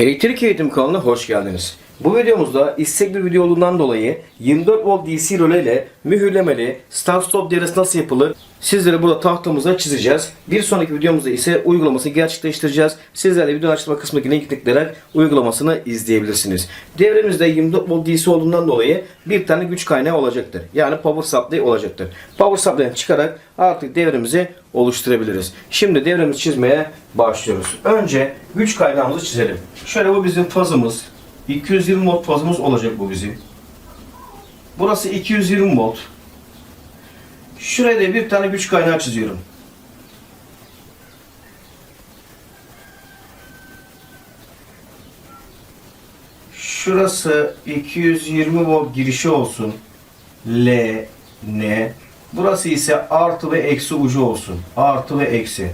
Elektrik Eğitim kanalına hoş geldiniz. Bu videomuzda istek bir video olduğundan dolayı 24 volt DC röle ile mühürlemeli start stop devresi nasıl yapılır sizlere burada tahtamıza çizeceğiz. Bir sonraki videomuzda ise uygulamasını gerçekleştireceğiz. Sizler de video açıklama kısmındaki linki tıklayarak uygulamasını izleyebilirsiniz. Devremizde 24 volt DC olduğundan dolayı bir tane güç kaynağı olacaktır. Yani power supply olacaktır. Power supply'den çıkarak artık devremizi oluşturabiliriz. Şimdi devremizi çizmeye başlıyoruz. Önce güç kaynağımızı çizelim. Şöyle bu bizim fazımız. 220 volt fazımız olacak bu bizim. Burası 220 volt. Şuraya da bir tane güç kaynağı çiziyorum. Şurası 220 volt girişi olsun. L, N. Burası ise artı ve eksi ucu olsun. Artı ve eksi.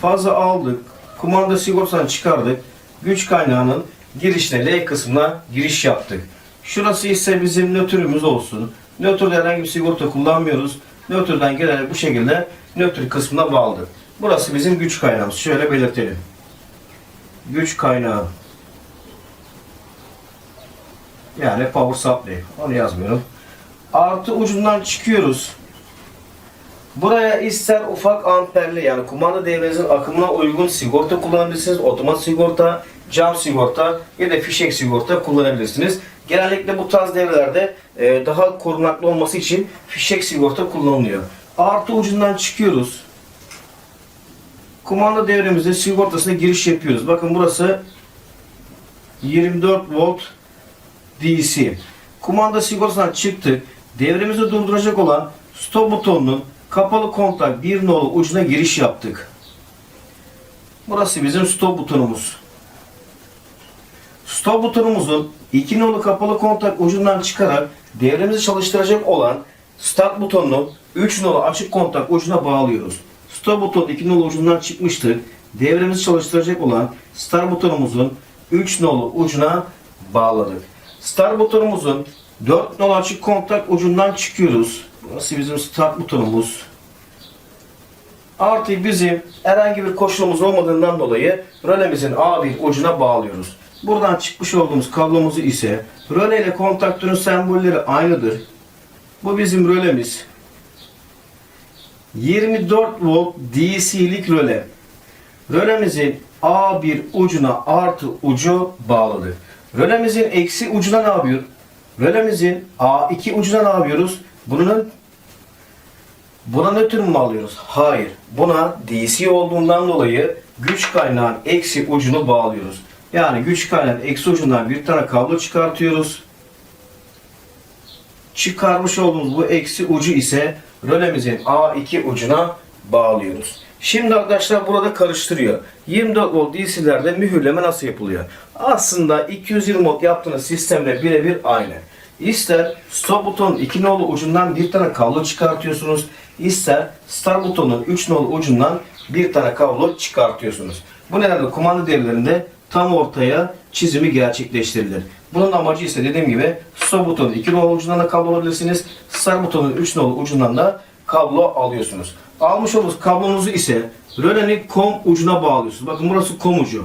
Fazla aldık. Kumanda sigortadan çıkardık. Güç kaynağının girişine L kısmına giriş yaptık. Şurası ise bizim nötrümüz olsun. Nötrde herhangi bir sigorta kullanmıyoruz. Nötrden gelen bu şekilde nötr kısmına bağladık. Burası bizim güç kaynağımız. Şöyle belirtelim. Güç kaynağı. Yani power supply. Onu yazmıyorum. Artı ucundan çıkıyoruz. Buraya ister ufak amperli yani kumanda devrenizin akımına uygun sigorta kullanabilirsiniz. Otomatik sigorta, cam sigorta ya da fişek sigorta kullanabilirsiniz. Genellikle bu tarz devrelerde e, daha korunaklı olması için fişek sigorta kullanılıyor. Artı ucundan çıkıyoruz. Kumanda devremizde sigortasına giriş yapıyoruz. Bakın burası 24 volt DC. Kumanda sigortasından çıktık. Devremizi durduracak olan stop butonunun kapalı kontak bir nolu ucuna giriş yaptık. Burası bizim stop butonumuz. Stop butonumuzun iki nolu kapalı kontak ucundan çıkarak devremizi çalıştıracak olan start butonunu 3 nolu açık kontak ucuna bağlıyoruz. Stop butonu 2 nolu ucundan çıkmıştır. Devremizi çalıştıracak olan start butonumuzun 3 nolu ucuna bağladık. Start butonumuzun 4 nolu açık kontak ucundan çıkıyoruz. Burası bizim start butonumuz. Artı bizim herhangi bir koşulumuz olmadığından dolayı rölemizin A1 ucuna bağlıyoruz. Buradan çıkmış olduğumuz kablomuzu ise röle ile kontaktörün sembolleri aynıdır. Bu bizim rölemiz. 24 volt DC'lik röle. Rölemizin A1 ucuna artı ucu bağladık. Rölemizin eksi ucuna ne yapıyor? Rölemizin A2 ucuna ne yapıyoruz? Bunun Buna nötr mü alıyoruz? Hayır. Buna DC olduğundan dolayı güç kaynağın eksi ucunu bağlıyoruz. Yani güç kaynağın eksi ucundan bir tane kablo çıkartıyoruz. Çıkarmış olduğumuz bu eksi ucu ise rölemizin A2 ucuna bağlıyoruz. Şimdi arkadaşlar burada karıştırıyor. 24 volt DC'lerde mühürleme nasıl yapılıyor? Aslında 220 volt yaptığınız sistemle birebir aynı. İster stop butonun 2 nolu ucundan bir tane kablo çıkartıyorsunuz. İster start butonun 3 nolu ucundan bir tane kablo çıkartıyorsunuz. Bu nedenle kumanda devrelerinde tam ortaya çizimi gerçekleştirilir. Bunun amacı ise dediğim gibi stop butonun 2 nolu ucundan da kablo alabilirsiniz. Start butonun 3 nolu ucundan da kablo alıyorsunuz. Almış olduğunuz kablonuzu ise rölenin kom ucuna bağlıyorsunuz. Bakın burası kom ucu.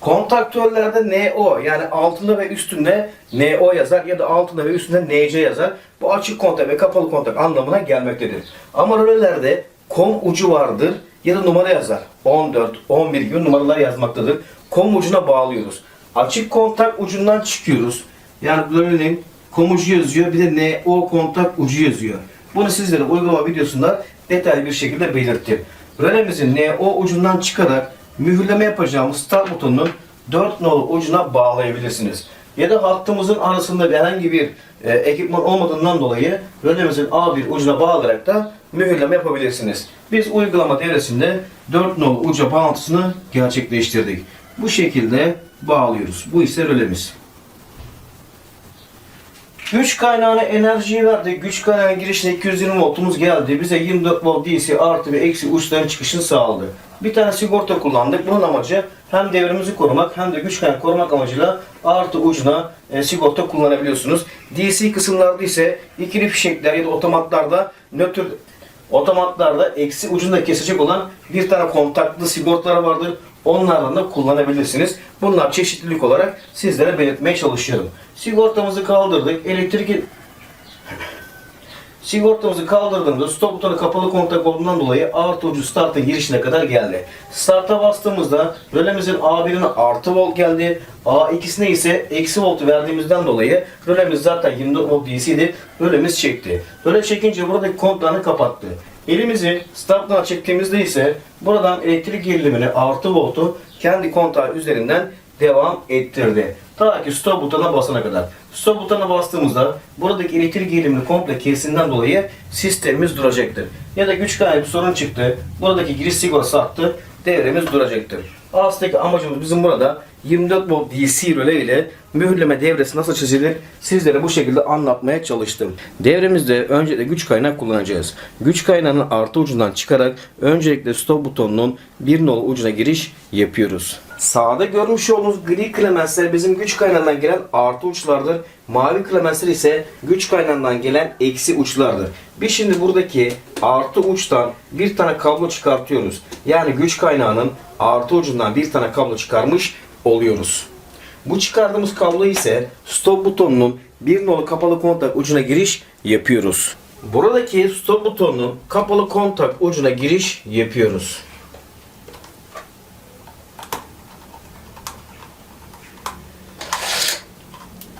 Kontaktörlerde NO yani altında ve üstünde NO yazar ya da altında ve üstünde NC yazar. Bu açık kontak ve kapalı kontak anlamına gelmektedir. Ama rölelerde kom ucu vardır ya da numara yazar. 14, 11 gibi numaralar yazmaktadır. Kom ucuna bağlıyoruz. Açık kontak ucundan çıkıyoruz. Yani rölenin kom ucu yazıyor bir de NO kontak ucu yazıyor. Bunu sizlere uygulama videosunda detaylı bir şekilde belirttim. Rölemizin NO ucundan çıkarak mühürleme yapacağımız start butonunun 4 nolu ucuna bağlayabilirsiniz. Ya da hattımızın arasında herhangi bir e, ekipman olmadığından dolayı rölemizin A1 ucuna bağlayarak da mühürleme yapabilirsiniz. Biz uygulama devresinde 4 nolu uca bağlantısını gerçekleştirdik. Bu şekilde bağlıyoruz. Bu ise rölemiz. Güç kaynağına enerjiyi verdik. Güç kaynağına girişine 220 voltumuz geldi. Bize 24 volt DC artı ve eksi uçların çıkışını sağladı. Bir tane sigorta kullandık. Bunun amacı hem devremizi korumak hem de güç kaynağı korumak amacıyla artı ucuna e, sigorta kullanabiliyorsunuz. DC kısımlarda ise ikili fişekler ya da otomatlarda nötr otomatlarda eksi ucunda kesecek olan bir tane kontaklı sigortalar vardır. Onlardan da kullanabilirsiniz. Bunlar çeşitlilik olarak sizlere belirtmeye çalışıyorum. Sigortamızı kaldırdık. Elektrik Sigortamızı kaldırdığımızda stop butonu kapalı kontak olduğundan dolayı artı ucu startın girişine kadar geldi. Start'a bastığımızda rölemizin A1'ine artı volt geldi. A2'sine ise eksi volt verdiğimizden dolayı rölemiz zaten 24 volt DC'di. Rölemiz çekti. Röle çekince buradaki kontağını kapattı. Elimizi starttan çektiğimizde ise buradan elektrik gerilimini artı voltu kendi kontağı üzerinden devam ettirdi. Ta ki stop butonuna basana kadar. Stop butonuna bastığımızda buradaki elektrik gerilimini komple kesinden dolayı sistemimiz duracaktır. Ya da güç kaynağı bir sorun çıktı. Buradaki giriş sigortası attı. Devremiz duracaktır. Aslındaki amacımız bizim burada 24 volt DC röle ile mühürleme devresi nasıl çizilir sizlere bu şekilde anlatmaya çalıştım. Devremizde öncelikle güç kaynağı kullanacağız. Güç kaynağının artı ucundan çıkarak öncelikle stop butonunun bir nolu ucuna giriş yapıyoruz. Sağda görmüş olduğunuz gri klemensler bizim güç kaynağından gelen artı uçlardır. Mavi klemensler ise güç kaynağından gelen eksi uçlardır. Biz şimdi buradaki artı uçtan bir tane kablo çıkartıyoruz. Yani güç kaynağının artı ucundan bir tane kablo çıkarmış oluyoruz. Bu çıkardığımız kablo ise stop butonunun bir nolu kapalı kontak ucuna giriş yapıyoruz. Buradaki stop butonunun kapalı kontak ucuna giriş yapıyoruz.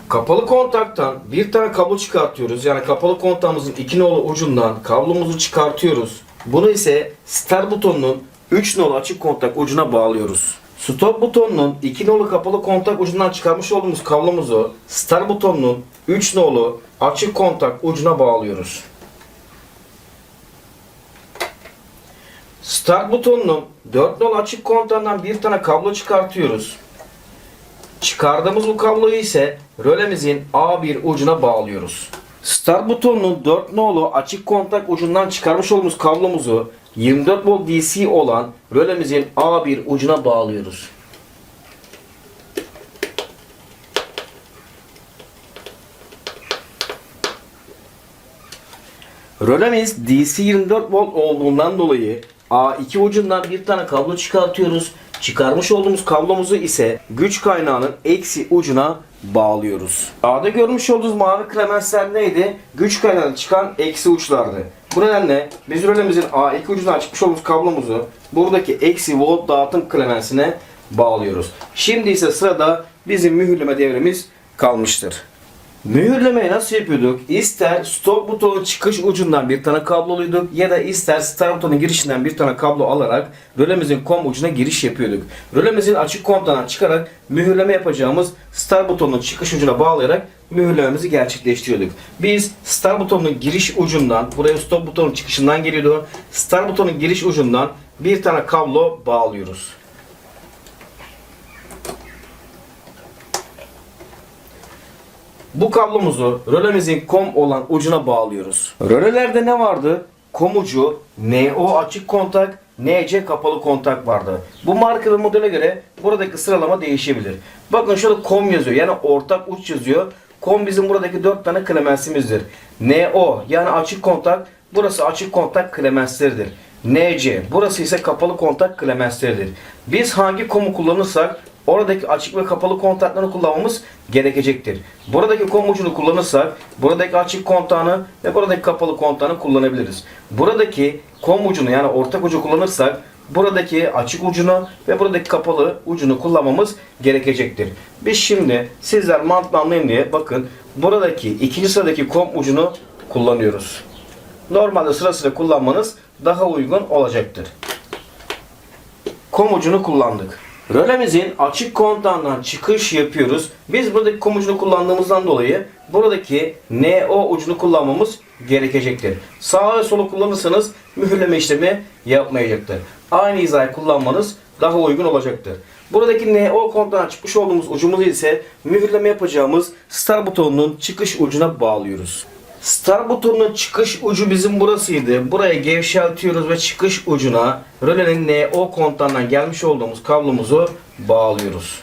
Kapalı kontaktan bir tane kablo çıkartıyoruz. Yani kapalı kontağımızın iki nolu ucundan kablomuzu çıkartıyoruz. Bunu ise start butonunun 3 nolu açık kontak ucuna bağlıyoruz. Stop butonunun 2 nolu kapalı kontak ucundan çıkarmış olduğumuz kablomuzu start butonunun 3 nolu açık kontak ucuna bağlıyoruz. Start butonunun 4 nolu açık kontağından bir tane kablo çıkartıyoruz. Çıkardığımız bu kabloyu ise rölemizin A1 ucuna bağlıyoruz. Start butonunun 4 nolu açık kontak ucundan çıkarmış olduğumuz kablomuzu 24 volt DC olan rölemizin A1 ucuna bağlıyoruz. Rölemiz DC 24 volt olduğundan dolayı A2 ucundan bir tane kablo çıkartıyoruz. Çıkarmış olduğumuz kablomuzu ise güç kaynağının eksi ucuna bağlıyoruz. A'da görmüş olduğunuz mavi klemensler neydi? Güç kaynağından çıkan eksi uçlardı. Bu nedenle biz rölemizin A2 ucundan çıkmış olduğumuz kablomuzu buradaki eksi volt dağıtım klemensine bağlıyoruz. Şimdi ise sırada bizim mühürleme devremiz kalmıştır. Mühürlemeyi nasıl yapıyorduk? İster stop butonu çıkış ucundan bir tane kabloluyduk ya da ister start butonun girişinden bir tane kablo alarak rölemizin kom ucuna giriş yapıyorduk. Rölemizin açık kontağından çıkarak mühürleme yapacağımız start butonun çıkış ucuna bağlayarak mühürlememizi gerçekleştiriyorduk. Biz start butonun giriş ucundan, buraya stop butonun çıkışından geliyordu. Start butonun giriş ucundan bir tane kablo bağlıyoruz. Bu kablomuzu rölemizin kom olan ucuna bağlıyoruz. Rölelerde ne vardı? Kom ucu, NO açık kontak, NC kapalı kontak vardı. Bu marka ve modele göre buradaki sıralama değişebilir. Bakın şurada kom yazıyor yani ortak uç yazıyor. Kom bizim buradaki 4 tane klemensimizdir. NO yani açık kontak burası açık kontak klemensleridir. NC burası ise kapalı kontak klemensleridir. Biz hangi komu kullanırsak oradaki açık ve kapalı kontaklarını kullanmamız gerekecektir. Buradaki kom ucunu kullanırsak buradaki açık kontağını ve buradaki kapalı kontağını kullanabiliriz. Buradaki kom ucunu yani ortak ucu kullanırsak buradaki açık ucunu ve buradaki kapalı ucunu kullanmamız gerekecektir. Biz şimdi sizler mantıklı anlayın diye bakın buradaki ikinci sıradaki kom ucunu kullanıyoruz. Normalde sırasıyla kullanmanız daha uygun olacaktır. Kom ucunu kullandık. Rölemizin açık kontağından çıkış yapıyoruz. Biz buradaki kom ucunu kullandığımızdan dolayı buradaki NO ucunu kullanmamız gerekecektir. Sağ ve solu kullanırsanız mühürleme işlemi yapmayacaktır. Aynı hizayı kullanmanız daha uygun olacaktır. Buradaki NO kontağından çıkmış olduğumuz ucumuzu ise mühürleme yapacağımız start butonunun çıkış ucuna bağlıyoruz. Start butonunun çıkış ucu bizim burasıydı. Buraya gevşeltiyoruz ve çıkış ucuna rölenin NO kontağından gelmiş olduğumuz kablomuzu bağlıyoruz.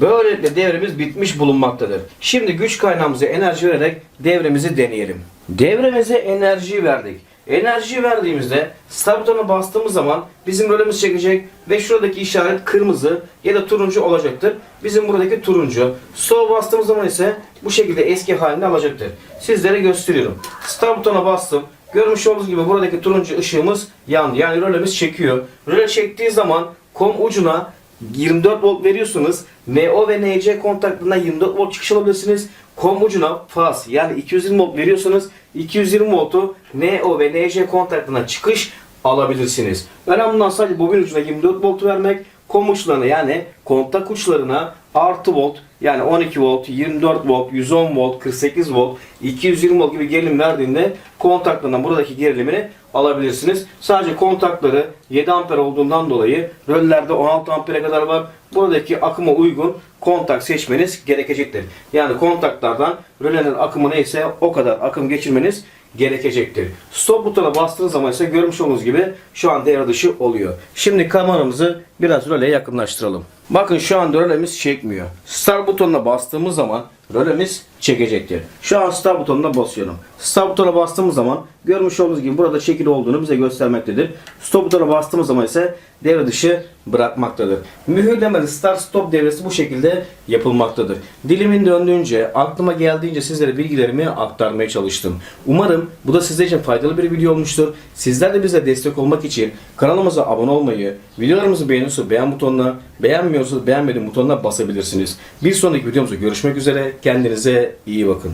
Böylelikle devremiz bitmiş bulunmaktadır. Şimdi güç kaynağımıza enerji vererek devremizi deneyelim. Devremize enerji verdik. Enerjiyi verdiğimizde start butonuna bastığımız zaman bizim rölemiz çekecek ve şuradaki işaret kırmızı ya da turuncu olacaktır. Bizim buradaki turuncu. Stop bastığımız zaman ise bu şekilde eski halini alacaktır. Sizlere gösteriyorum. Start butonuna bastım. Görmüş olduğunuz gibi buradaki turuncu ışığımız yandı. Yani rölemiz çekiyor. Röle çektiği zaman kom ucuna 24 volt veriyorsunuz. NO ve NC kontaktından 24 volt çıkış alabilirsiniz. Kom ucuna faz yani 220 volt veriyorsunuz. 220 voltu NO ve NC kontaktından çıkış alabilirsiniz. Önemli olan sadece bobin ucuna 24 volt vermek. Kom uçlarına yani kontak uçlarına artı volt yani 12 volt, 24 volt, 110 volt, 48 volt, 220 volt gibi gerilim verdiğinde kontaklarından buradaki gerilimini alabilirsiniz. Sadece kontakları 7 amper olduğundan dolayı röllerde 16 ampere kadar var. Buradaki akıma uygun kontak seçmeniz gerekecektir. Yani kontaklardan rölenin akımı neyse o kadar akım geçirmeniz gerekecektir. Stop butona bastığınız zaman ise görmüş olduğunuz gibi şu an devre dışı oluyor. Şimdi kameramızı biraz röleye yakınlaştıralım. Bakın şu an rölemiz çekmiyor. Start butonuna bastığımız zaman rölemiz çekecektir. Şu an start butonuna basıyorum. Start butonuna bastığımız zaman görmüş olduğunuz gibi burada çekili olduğunu bize göstermektedir. Stop butonuna bastığımız zaman ise devre dışı bırakmaktadır. Mühürlemeli start stop devresi bu şekilde yapılmaktadır. Dilimin döndüğünce, aklıma geldiğince sizlere bilgilerimi aktarmaya çalıştım. Umarım bu da sizler için faydalı bir video olmuştur. Sizler de bize destek olmak için kanalımıza abone olmayı, videolarımızı beğeniyorsa beğen butonuna, beğenmiyorsanız beğenmedim butonuna basabilirsiniz. Bir sonraki videomuzda görüşmek üzere. Kendinize iyi bakın.